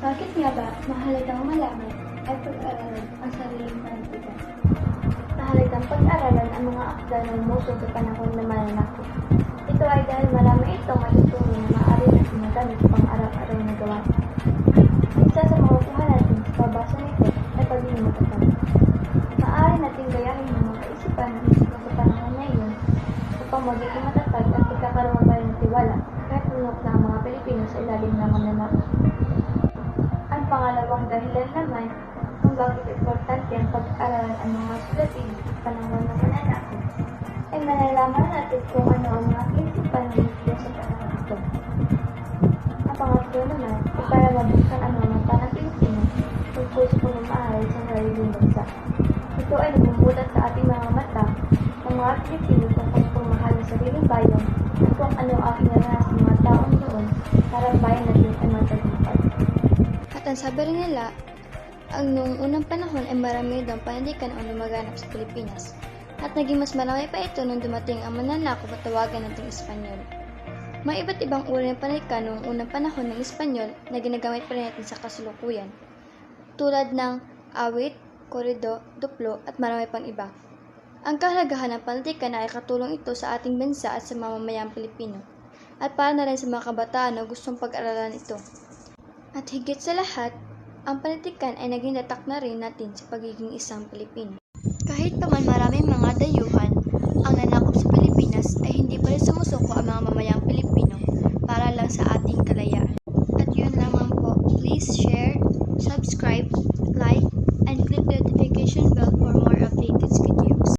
Bakit nga ba mahalagang malaman at pag-aralan ang sariling panitikan? Mahalagang pag-aralan ang mga akda ng muso sa panahon na mananakot. Ito ay dahil marami itong matuturo na maaari natin magamit pang araw-araw na gawain. Isa sa makukuha natin sa pabasa nito ay pagiging matatag. Maaari natin gayahin ang mga kaisipan ng isip sa panahon na iyon upang magiging matatag at pagkakaroon pa ng tiwala kahit lunok na ang mga Pilipino sa ilalim ng mananakot. Ang pangalawang dahilan naman kung bakit importante ang pag-aralan ang mga sulatin sa panahon ng mananakot ay malalaman natin kung ano ang mga kaisipan ng Biblia sa panahon ito. Ang pangatlo naman ay para mabuksan ang mga Pilipino tungkol sa pamamahal sa sariling bansa. Ito ay namumulat sa ating mga mata ng mga Pilipino tungkol sa pamahal ng sariling bayan at kung ano ang inaranas ang sabi rin nila, ang noong unang panahon ay marami daw panandikan ang lumaganap sa Pilipinas. At naging mas marami pa ito nung dumating ang mananakop at tawagan nating Espanyol. May iba't ibang uri ng panalikan noong unang panahon ng Espanyol na ginagamit pa rin natin sa kasulukuyan. Tulad ng awit, korido, duplo at marami pang iba. Ang kahalagahan ng panalikan ay katulong ito sa ating bansa at sa mamamayang Pilipino. At para na rin sa mga kabataan na gustong pag-aralan ito. At higit sa lahat, ang panitikan ay naging tatak na rin natin sa pagiging isang Pilipino. Kahit pa man maraming mga